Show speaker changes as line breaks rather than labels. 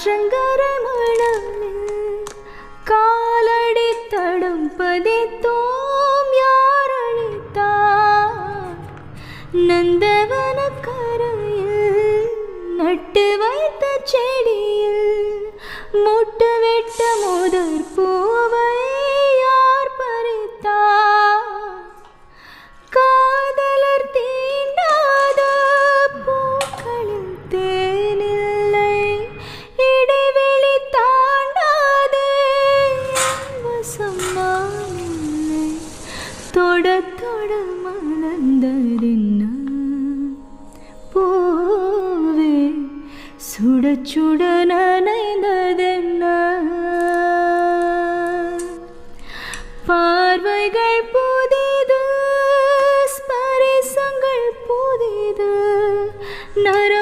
ஆற்றங்கரை மணலில் காலடி தடம் பதித்தோம் யார் அழித்தார் நந்தவன கரையில் நட்டு வைத்த செடியில் முட்டு வெட்ட தொட தொட மணந்தரின் பூவே சுட சுட நனைந்ததென்ன? பார்வைகள் புதிது ஸ்பரிசங்கள் புதிது நரம்